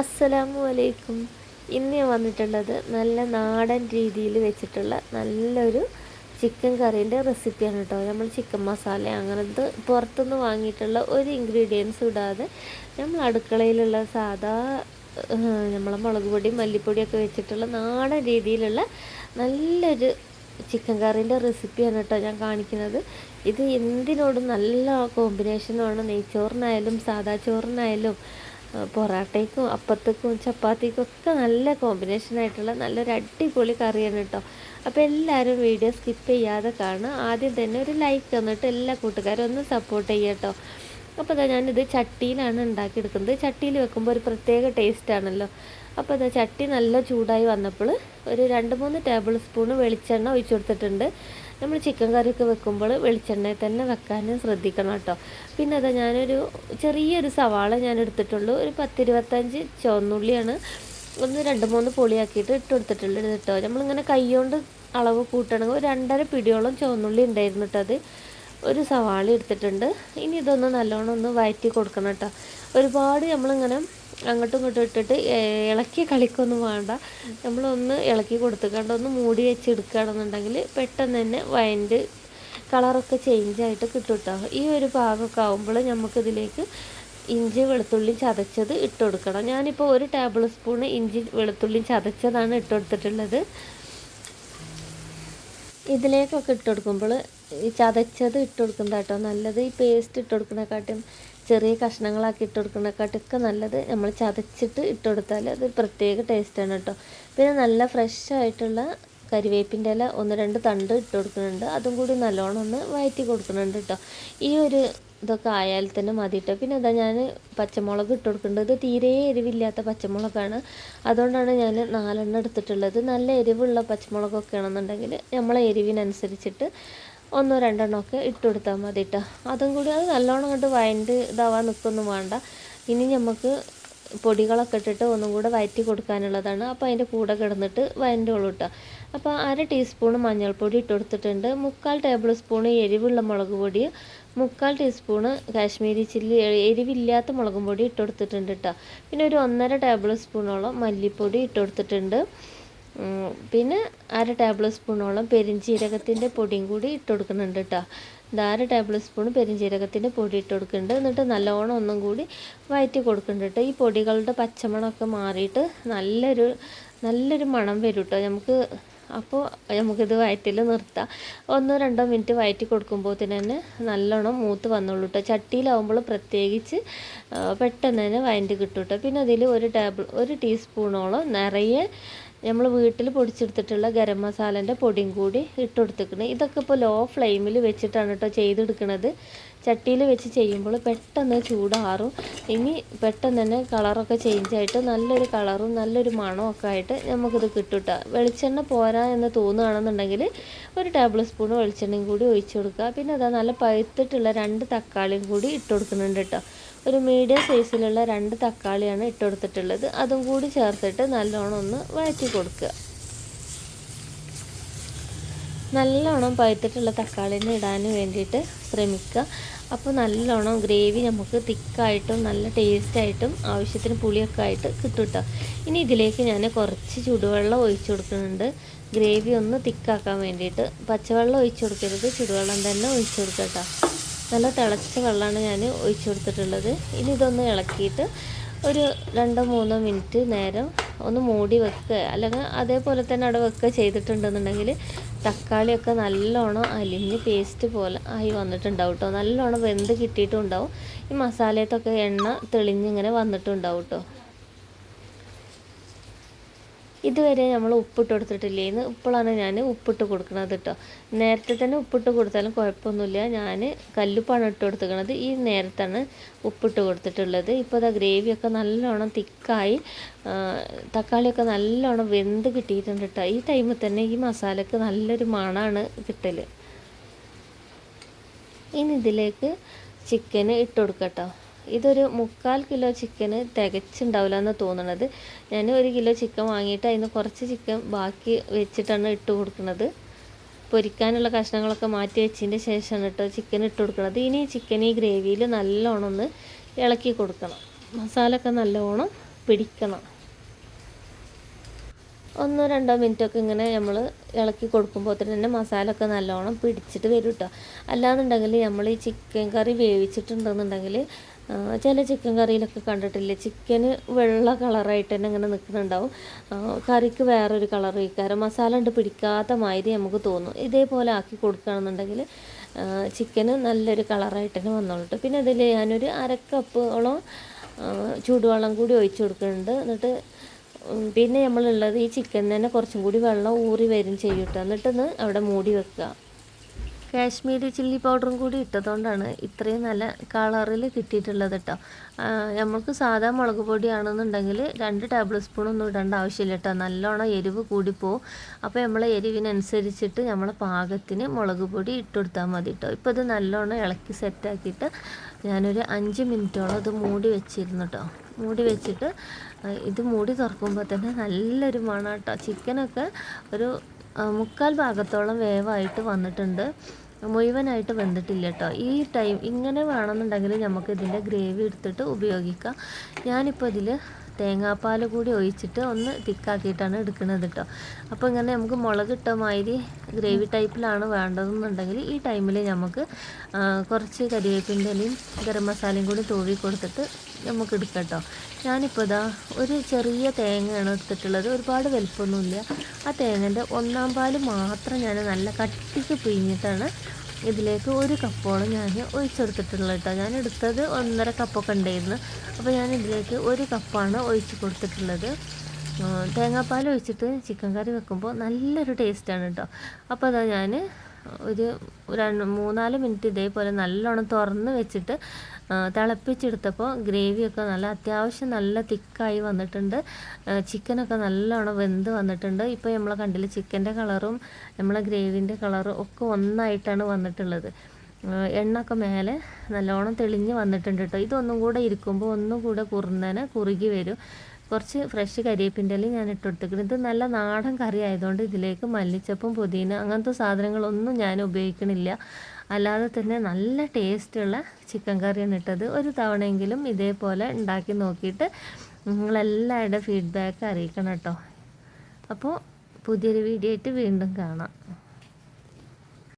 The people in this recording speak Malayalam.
അസ്സലാമു അലൈക്കും. ഇന്ന് ഞാൻ വന്നിട്ടുള്ളത് നല്ല നാടൻ രീതിയിൽ വെച്ചിട്ടുള്ള നല്ലൊരു ചിക്കൻ കറീന്റെ റെസിപ്പിയാണ് കേട്ടോ. നമ്മൾ ചിക്കൻ മസാല അങ്ങനത്തെ പുറത്തുനിന്ന് വാങ്ങിയിട്ടുള്ള ഒരു ഇൻഗ്രീഡിയൻസ് ഇടാതെ നമ്മൾ അടുക്കളയിലുള്ള സാധാ നമ്മളെ മുളക് പൊടി മല്ലിപ്പൊടിയൊക്കെ വെച്ചിട്ടുള്ള നാടൻ രീതിയിലുള്ള നല്ലൊരു ചിക്കൻ കറീന്റെ റെസിപ്പിയാണ് കേട്ടോ ഞാൻ കാണിക്കുന്നത്. ഇത് എന്തിനോടും നല്ല കോമ്പിനേഷനുമാണ് നെയ്ച്ചോറിനായാലും സാദാ ചോറിനായാലും പൊറാട്ടയ്ക്കും അപ്പത്തേക്കും ചപ്പാത്തിക്കും ഒക്കെ നല്ല കോമ്പിനേഷൻ ആയിട്ടുള്ള നല്ലൊരു അടിപൊളി കറിയാണ് കേട്ടോ. അപ്പോൾ എല്ലാവരും വീഡിയോ സ്കിപ്പ് ചെയ്യാതെ കാണുക. ആദ്യം തന്നെ ഒരു ലൈക്ക് തന്നിട്ട് എല്ലാ കൂട്ടുകാരും ഒന്ന് സപ്പോർട്ട് ചെയ്യുക കേട്ടോ. അപ്പോൾ അതാ ഞാനിത് ചട്ടിയിലാണ് ഉണ്ടാക്കിയെടുക്കുന്നത്. ചട്ടിയിൽ വെക്കുമ്പോൾ ഒരു പ്രത്യേക ടേസ്റ്റ് ആണല്ലോ. അപ്പോൾ അതാ ചട്ടി നല്ല ചൂടായി വന്നപ്പോൾ ഒരു രണ്ട് മൂന്ന് ടേബിൾ സ്പൂൺ വെളിച്ചെണ്ണ ഒഴിച്ചു കൊടുത്തിട്ടുണ്ട്. നമ്മൾ ചിക്കൻ കറിയൊക്കെ വെക്കുമ്പോൾ വെളിച്ചെണ്ണയിൽ തന്നെ വെക്കാനും ശ്രദ്ധിക്കണം കേട്ടോ. പിന്നെ അതാ ഞാനൊരു ചെറിയൊരു സവാള ഞാൻ എടുത്തിട്ടുള്ളൂ ഒരു പത്തിരുപത്തഞ്ച് ചുവന്നുള്ളിയാണ് ഒന്ന് രണ്ട് മൂന്ന് പൊളിയാക്കിയിട്ട് ഇട്ട് കൊടുത്തിട്ടുള്ളത് കേട്ടോ നമ്മളിങ്ങനെ കൈകൊണ്ട് അളവ് കൂട്ടണമെങ്കിൽ ഒരു രണ്ടര പിടിയോളം ചുവന്നുള്ളി ഉണ്ടായിരുന്നു കേട്ടോ അത്. ഒരു സവാള എടുത്തിട്ടുണ്ട്. ഇനി ഇതൊന്ന് നല്ലോണം ഒന്ന് വഴറ്റി കൊടുക്കണം കേട്ടോ. ഒരുപാട് നമ്മളിങ്ങനെ അങ്ങോട്ടും ഇങ്ങോട്ടും ഇട്ടിട്ട് ഇളക്കി കളിക്കൊന്നും വേണ്ട. നമ്മളൊന്ന് ഇളക്കി കൊടുത്തുകൊണ്ട് ഒന്ന് മൂടി വെച്ച് എടുക്കുകയാണെന്നുണ്ടെങ്കിൽ പെട്ടെന്ന് തന്നെ വയന്റെ കളറൊക്കെ ചേഞ്ച് ആയിട്ട് കേട്ടോ ഈ ഒരു ഭാഗമൊക്കെ ആകുമ്പോൾ നമുക്കിതിലേക്ക് ഇഞ്ചി വെളുത്തുള്ളി ചതച്ചത് ഇട്ട് കൊടുക്കണം. ഞാനിപ്പോൾ ഒരു ടേബിൾ സ്പൂൺ ഇഞ്ചി വെളുത്തുള്ളി ചതച്ചതാണ് ഇട്ട് കൊടുത്തിട്ടുള്ളത്. ഇതിലേക്കൊക്കെ ഇട്ട് കൊടുക്കുമ്പോൾ ഈ ചതച്ചത് ഇട്ട് കൊടുക്കുന്നത് കേട്ടോ നല്ലത് ഈ പേസ്റ്റ് ഇട്ട് കൊടുക്കുന്നതിനെക്കാട്ടും ചെറിയ കഷ്ണങ്ങളാക്കി ഇട്ട് കൊടുക്കുന്നതിനെക്കാട്ടൊക്കെ നല്ലത് നമ്മൾ ചതച്ചിട്ട് ഇട്ട് കൊടുത്താൽ അത് പ്രത്യേക ടേസ്റ്റാണ് കേട്ടോ. പിന്നെ നല്ല ഫ്രഷ് ആയിട്ടുള്ള കരിവേപ്പിന്റെ ഇല ഒന്ന് രണ്ട് തണ്ട് ഇട്ട് കൊടുക്കുന്നുണ്ട്. അതും കൂടി നല്ലോണം ഒന്ന് വയറ്റി കൊടുക്കുന്നുണ്ട് കേട്ടോ. ഈ ഒരു ഇതൊക്കെ ആയാൽ തന്നെ മതി കേട്ടോ പിന്നെ അതാ ഞാൻ പച്ചമുളക് ഇട്ട് കൊടുക്കേണ്ടത് തീരെ എരിവില്ലാത്ത പച്ചമുളകാണ്. അതുകൊണ്ടാണ് ഞാൻ നാലെണ്ണം എടുത്തിട്ടുള്ളത്. നല്ല എരിവുള്ള പച്ചമുളകൊക്കെ ആണെന്നുണ്ടെങ്കിൽ നമ്മളെ എരിവിനനുസരിച്ചിട്ട് ഒന്നോ രണ്ടെണ്ണം ഒക്കെ ഇട്ട് കൊടുത്താൽ മതി കേട്ടോ അതും കൂടി അത് നല്ലോണം കൊണ്ട് വയണ്ട് ഇതാവാൻ നിൽക്കൊന്നും വേണ്ട. ഇനി നമുക്ക് പൊടികളൊക്കെ ഇട്ടിട്ട് ഒന്നും കൂടെ വയറ്റി കൊടുക്കാനുള്ളതാണ്. അപ്പോൾ അതിന്റെ കൂടെ കിടന്നിട്ട് വയന്റോളൂ കേട്ടോ അപ്പോൾ അര ടീസ്പൂൺ മഞ്ഞൾപ്പൊടി ഇട്ട് കൊടുത്തിട്ടുണ്ട്. മുക്കാൽ ടേബിൾ സ്പൂൺ എരിവുള്ള മുളക് പൊടി മുക്കാൽ ടീസ്പൂൺ കാശ്മീരി ചില്ലി എരിവില്ലാത്ത മുളകും പൊടി ഇട്ട് കൊടുത്തിട്ടുണ്ട് കേട്ടോ പിന്നെ ഒരു ഒന്നര ടേബിൾ സ്പൂണോളം മല്ലിപ്പൊടി ഇട്ട് കൊടുത്തിട്ടുണ്ട്. പിന്നെ അര ടേബിൾ സ്പൂണോളം പെരിഞ്ചീരകത്തിന്റെ പൊടിയും കൂടി ഇട്ട് കൊടുക്കുന്നുണ്ട് കേട്ടോ അര ടേബിൾ സ്പൂൺ പെരിഞ്ചീരകത്തിന്റെ പൊടി ഇട്ട് കൊടുക്കുന്നുണ്ട്. എന്നിട്ട് നല്ലോണം ഒന്നും കൂടി വയറ്റി കൊടുക്കുന്നുണ്ട് കേട്ടോ ഈ പൊടികളുടെ പച്ചമണമൊക്കെ മാറിയിട്ട് നല്ലൊരു നല്ലൊരു മണം വരും കേട്ടോ നമുക്ക് അപ്പോൾ നമുക്കിത് വയറ്റിൽ നിർത്താം. ഒന്നോ രണ്ടോ മിനിറ്റ് വയറ്റി കൊടുക്കുമ്പോൾ തന്നെ നല്ലോണം മൂത്ത് വന്നോളൂ കേട്ടോ ചട്ടിയിലാവുമ്പോൾ പ്രത്യേകിച്ച് പെട്ടെന്ന് തന്നെ വയറ്റി കിട്ടും കേട്ടോ പിന്നെ അതിൽ ഒരു ടേബിൾ ഒരു ടീസ്പൂണോളം നിറയെ നമ്മൾ വീട്ടിൽ പൊടിച്ചെടുത്തിട്ടുള്ള ഗരം മസാലന്റെ പൊടിയും കൂടി ഇട്ട് കൊടുത്തിരിക്കുന്നത് ഇതൊക്കെ ഇപ്പോൾ ലോ ഫ്ലെയിമിൽ വെച്ചിട്ടാണ് കേട്ടോ ചെയ്തെടുക്കുന്നത് ചട്ടിയിൽ വെച്ച് ചെയ്യുമ്പോൾ പെട്ടെന്ന് ചൂടാറും. ഇനി പെട്ടെന്ന് തന്നെ കളറൊക്കെ ചേഞ്ച് ആയിട്ട് നല്ലൊരു കളറും നല്ലൊരു മണവും ഒക്കെ ആയിട്ട് നമുക്കിത് കേട്ടോ വെളിച്ചെണ്ണ പോരാ എന്ന് തോന്നുകയാണെന്നുണ്ടെങ്കിൽ ഒരു ടേബിൾ സ്പൂൺ വെളിച്ചെണ്ണയും കൂടി ഒഴിച്ചു കൊടുക്കുക. പിന്നെ അതാ നല്ല പഴുത്തിട്ടുള്ള രണ്ട് തക്കാളിയും കൂടി ഇട്ട് കൊടുക്കുന്നുണ്ട് കേട്ടോ ഒരു മീഡിയം സൈസിലുള്ള രണ്ട് തക്കാളിയാണ് ഇട്ട് കൊടുത്തിട്ടുള്ളത് അതും കൂടി ചേർത്തിട്ട് നല്ലോണം ഒന്ന് വഴറ്റി കൊടുക്കുക. നല്ലോണം പഴുത്തിട്ടുള്ള തക്കാളിനെ ഇടാൻ വേണ്ടിയിട്ട് ശ്രമിക്കുക. അപ്പോൾ നല്ലോണം ഗ്രേവി നമുക്ക് തിക്കായിട്ടും നല്ല ടേസ്റ്റായിട്ടും ആവശ്യത്തിന് പുളിയൊക്കെ ആയിട്ട് കിട്ടും കേട്ടോ ഇനി ഇതിലേക്ക് ഞാൻ കുറച്ച് ചുടുവെള്ളം ഒഴിച്ചു കൊടുക്കുന്നുണ്ട്. ഗ്രേവി ഒന്ന് തിക്കാക്കാൻ വേണ്ടിയിട്ട്. പച്ചവെള്ളം ഒഴിച്ചു കൊടുക്കരുത്. ചുടുവെള്ളം തന്നെ ഒഴിച്ചു കൊടുക്കാം കേട്ടോ നല്ല തിളച്ച വെള്ളമാണ് ഞാൻ ഒഴിച്ചു കൊടുത്തിട്ടുള്ളത്. ഇനി ഇതൊന്ന് ഇളക്കിയിട്ട് ഒരു രണ്ടോ മൂന്നോ മിനിറ്റ് നേരം ഒന്ന് മൂടി വെക്കുക. അല്ലെങ്കിൽ അതേപോലെ തന്നെ അവിടെ വെക്കുക ചെയ്തിട്ടുണ്ടെന്നുണ്ടെങ്കിൽ തക്കാളിയൊക്കെ നല്ലോണം അലിഞ്ഞ് പേസ്റ്റ് പോലെ ആയി വന്നിട്ടുണ്ടാവും കേട്ടോ നല്ലോണം വെന്ത് കിട്ടിയിട്ടുണ്ടാവും. ഈ മസാലയത്തൊക്കെ എണ്ണ തെളിഞ്ഞിങ്ങനെ വന്നിട്ടുണ്ടാവും കേട്ടോ ഇതുവരെ നമ്മൾ ഉപ്പിട്ട് കൊടുത്തിട്ടില്ലേന്ന് ഇപ്പോഴാണ് ഞാൻ ഉപ്പിട്ട് കൊടുക്കുന്നത് കേട്ടോ നേരത്തെ തന്നെ ഉപ്പിട്ട് കൊടുത്താലും കുഴപ്പമൊന്നുമില്ല. ഞാൻ കല്ലുപ്പാണ് ഇട്ട് കൊടുത്തിരിക്കുന്നത്. ഈ നേരത്താണ് ഉപ്പിട്ട് കൊടുത്തിട്ടുള്ളത്. ഇപ്പോൾ അതാ ഗ്രേവിയൊക്കെ നല്ലോണം തിക്കായി തക്കാളിയൊക്കെ നല്ലോണം വെന്ത് കിട്ടിയിട്ടുണ്ട് കേട്ടോ ഈ ടൈമിൽ തന്നെ ഈ മസാലയ്ക്ക് നല്ലൊരു മണമാണ് കിട്ടൽ ഇനി ഇതിലേക്ക് ചിക്കന് ഇട്ട് കൊടുക്കട്ടോ ഇതൊരു മുക്കാൽ കിലോ ചിക്കന് തികച്ചുണ്ടാവില്ല എന്ന് തോന്നുന്നത് ഞാൻ ഒരു കിലോ ചിക്കൻ വാങ്ങിയിട്ട് അതിന് കുറച്ച് ചിക്കൻ ബാക്കി വെച്ചിട്ടാണ് ഇട്ട് കൊടുക്കുന്നത് പൊരിക്കാനുള്ള കഷ്ണങ്ങളൊക്കെ മാറ്റി വെച്ചതിന്റെ ശേഷമാണ് കേട്ടോ ചിക്കൻ ഇട്ട് കൊടുക്കുന്നത് ഇനി ചിക്കൻ ഈ ഗ്രേവിയിൽ നല്ലോണം ഒന്ന് ഇളക്കി കൊടുക്കണം. മസാല ഒക്കെ നല്ലോണം പിടിക്കണം. ഒന്നോ രണ്ടോ മിനിറ്റൊക്കെ ഇങ്ങനെ നമ്മൾ ഇളക്കി കൊടുക്കുമ്പോൾ തന്നെ മസാല ഒക്കെ നല്ലോണം പിടിച്ചിട്ട് വരും കേട്ടോ അല്ലാന്നുണ്ടെങ്കിൽ നമ്മൾ ഈ ചിക്കൻ കറി വേവിച്ചിട്ടുണ്ടെന്നുണ്ടെങ്കിൽ ചില ചിക്കൻ കറിയിലൊക്കെ കണ്ടിട്ടില്ലേ? ചിക്കന് വെള്ള കളറായിട്ട് തന്നെ ഇങ്ങനെ നിൽക്കുന്നുണ്ടാവും. കറിക്ക് വേറൊരു കളർ വയ്ക്കാറ്. മസാല ഉണ്ട് പിടിക്കാത്ത മാതിരി നമുക്ക് തോന്നും. ഇതേപോലെ ആക്കി കൊടുക്കുകയാണെന്നുണ്ടെങ്കിൽ ചിക്കന് നല്ലൊരു കളറായിട്ട് തന്നെ വന്നോളൂ. പിന്നെ അതിൽ ഞാനൊരു അരക്കപ്പോളം ചൂടുവെള്ളം കൂടി ഒഴിച്ചു കൊടുക്കുന്നുണ്ട്. എന്നിട്ട് പിന്നെ നമ്മളുള്ളത് ഈ ചിക്കൻ തന്നെ കുറച്ചും കൂടി വെള്ളം ഊറി വരും ചെയ്യും കേട്ടോ എന്നിട്ടൊന്ന് അവിടെ മൂടി വെക്കുക. കാശ്മീരി ചില്ലി പൗഡറും കൂടി ഇട്ടതുകൊണ്ടാണ് ഇത്രയും നല്ല കളറിൽ കിട്ടിയിട്ടുള്ളത് കേട്ടോ നമുക്ക് സാധാ മുളക് പൊടിയാണെന്നുണ്ടെങ്കിൽ രണ്ട് ടേബിൾ സ്പൂൺ ഒന്നും ഇടേണ്ട ആവശ്യമില്ല കേട്ടോ നല്ലോണം എരിവ് കൂടിപ്പോവും. അപ്പോൾ നമ്മൾ എരിവിനനുസരിച്ചിട്ട് നമ്മളെ പാകത്തിന് മുളക് പൊടി ഇട്ടുകൊടുത്താൽ മതി കേട്ടോ ഇപ്പോൾ ഇത് നല്ലോണം ഇളക്കി സെറ്റാക്കിയിട്ട് ഞാനൊരു അഞ്ച് മിനിറ്റോളം ഇത് മൂടി വെച്ചിരുന്നു കേട്ടോ മൂടി വെച്ചിട്ട് ഇത് മൂടി തുറക്കുമ്പോൾ തന്നെ നല്ലൊരു മണം കേട്ടോ ചിക്കനൊക്കെ ഒരു മുക്കാൽ ഭാഗത്തോളം വേവായിട്ട് വന്നിട്ടുണ്ട്. മുഴുവനായിട്ട് വെന്തിട്ടില്ല കേട്ടോ ഈ ടൈം ഇങ്ങനെ വേണമെന്നുണ്ടെങ്കിൽ നമുക്ക് ഇതിന്റെ ഗ്രേവി എടുത്തിട്ട് ഉപയോഗിക്കാം. ഞാനിപ്പോൾ ഇതിൽ തേങ്ങാപ്പാൽ കൂടി ഒഴിച്ചിട്ട് ഒന്ന് തിക്കാക്കിയിട്ടാണ് എടുക്കുന്നത് കേട്ടോ അപ്പോൾ ഇങ്ങനെ നമുക്ക് മുളക് ഇട്ട മാതിരി ഗ്രേവി ടൈപ്പിലാണ് വേണ്ടതെന്നുണ്ടെങ്കിൽ ഈ ടൈമിൽ നമുക്ക് കുറച്ച് കരിവേപ്പിന്റെ ഇലയും ഗരം മസാലയും കൂടി തൂവി കൊടുത്തിട്ട് നമുക്ക് എടുക്കാം കേട്ടോ ഞാനിപ്പോൾ ഇതാ ഒരു ചെറിയ തേങ്ങയാണ് എടുത്തിട്ടുള്ളത്. ഒരുപാട് വലിപ്പമൊന്നുമില്ല. ആ തേങ്ങന്റെ ഒന്നാം പാൽ മാത്രം ഞാൻ നല്ല കട്ടിക്ക് പിഴിഞ്ഞിട്ടാണ് ഇതിലേക്ക് ഒരു കപ്പോളം ഞാൻ ഒഴിച്ചെടുത്തിട്ടുള്ളത് കേട്ടോ. ഞാൻ എടുത്തത് ഒന്നര കപ്പൊക്കെ ഉണ്ടായിരുന്നു. അപ്പോൾ ഞാൻ ഇതിലേക്ക് ഒരു കപ്പാണ് ഒഴിച്ച് കൊടുത്തിട്ടുള്ളത്. തേങ്ങാപ്പാൽ ഒഴിച്ചിട്ട് ചിക്കൻ കറി വെക്കുമ്പോൾ നല്ലൊരു ടേസ്റ്റാണ് കേട്ടോ. അപ്പോൾ അതാ ഞാൻ ഒരു രണ്ട് മൂന്നാൽ മിനിറ്റ് ഇതേപോലെ നല്ലോണം തുറന്ന് വെച്ചിട്ട് തിളപ്പിച്ചെടുത്തപ്പോൾ ഗ്രേവിയൊക്കെ നല്ല അത്യാവശ്യം നല്ല തിക്കായി വന്നിട്ടുണ്ട്. ചിക്കനൊക്കെ നല്ലോണം വെന്ത് വന്നിട്ടുണ്ട്. ഇപ്പോൾ നമ്മൾ കണ്ടില്ല ചിക്കന്റെ കളറും നമ്മളെ ഗ്രേവിന്റെ കളറും ഒക്കെ ഒന്നായിട്ടാണ് വന്നിട്ടുള്ളത്. എണ്ണ എണ്ണൊക്കെ മേലെ നല്ലോണം തെളിഞ്ഞ് വന്നിട്ടുണ്ട് കേട്ടോ ഇതൊന്നും കൂടെ ഇരിക്കുമ്പോൾ ഒന്നും കൂടെ കുറുന്നനെ കുറുകി വരും. കുറച്ച് ഫ്രഷ് കരിയേപ്പിന്റെ ഇലയും ഞാൻ ഇട്ടെടുത്തിട്ടുണ്ട്. ഇത് നല്ല നാടൻ കറി ആയതുകൊണ്ട് ഇതിലേക്ക് മല്ലിച്ചപ്പും പുതിന അങ്ങനത്തെ സാധനങ്ങളൊന്നും ഞാൻ ഉപയോഗിക്കണില്ല. അല്ലാതെ തന്നെ നല്ല ടേസ്റ്റുള്ള ചിക്കൻ കറിയാണ് ഇട്ടത്. ഒരു തവണയെങ്കിലും ഇതേപോലെ ഉണ്ടാക്കി നോക്കിയിട്ട് നിങ്ങളെല്ലാവരുടെ ഫീഡ്ബാക്ക് അറിയിക്കണം കേട്ടോ. അപ്പോൾ പുതിയൊരു വീഡിയോ ആയിട്ട് വീണ്ടും കാണാം.